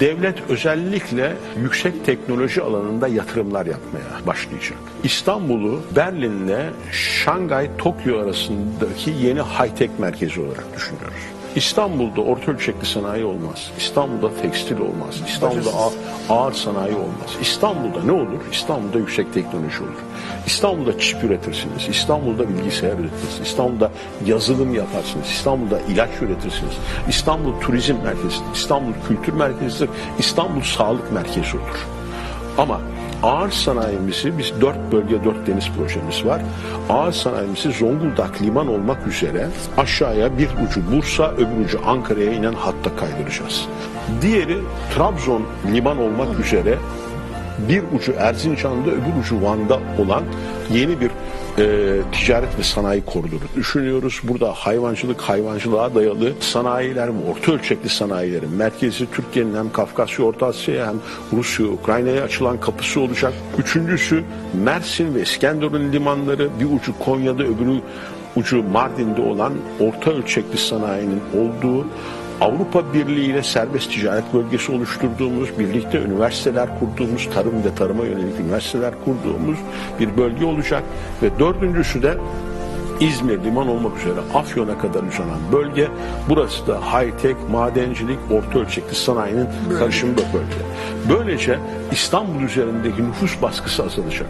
Devlet özellikle yüksek teknoloji alanında yatırımlar yapmaya başlayacak. İstanbul'u Berlin'le Şangay, Tokyo arasındaki yeni high-tech merkezi olarak düşünüyoruz. İstanbul'da orta ölçekli sanayi olmaz. İstanbul'da tekstil olmaz. İstanbul'da ağ- ağır sanayi olmaz. İstanbul'da ne olur? İstanbul'da yüksek teknoloji olur. İstanbul'da çip üretirsiniz. İstanbul'da bilgisayar üretirsiniz. İstanbul'da yazılım yaparsınız. İstanbul'da ilaç üretirsiniz. İstanbul turizm merkezidir. İstanbul kültür merkezidir. İstanbul sağlık merkezi olur. Ama ağır sanayimizi biz dört bölge dört deniz projemiz var. Ağır sanayimizi Zonguldak liman olmak üzere aşağıya bir ucu Bursa öbür ucu Ankara'ya inen hatta kaydıracağız. Diğeri Trabzon liman olmak üzere bir ucu Erzincan'da öbür ucu Van'da olan yeni bir e, ticaret ve sanayi koridoru düşünüyoruz. Burada hayvancılık, hayvancılığa dayalı sanayiler orta ölçekli sanayilerin merkezi Türkiye'nin hem Kafkasya, Orta Asya'ya hem Rusya, Ukrayna'ya açılan kapısı olacak. Üçüncüsü Mersin ve İskenderun limanları bir ucu Konya'da öbürü ucu Mardin'de olan orta ölçekli sanayinin olduğu Avrupa Birliği ile serbest ticaret bölgesi oluşturduğumuz, birlikte üniversiteler kurduğumuz, tarım ve tarıma yönelik üniversiteler kurduğumuz bir bölge olacak. Ve dördüncüsü de İzmir liman olmak üzere Afyon'a kadar uzanan bölge. Burası da high-tech, madencilik, orta ölçekli sanayinin karışımı bir bölge. Böylece İstanbul üzerindeki nüfus baskısı azalacak.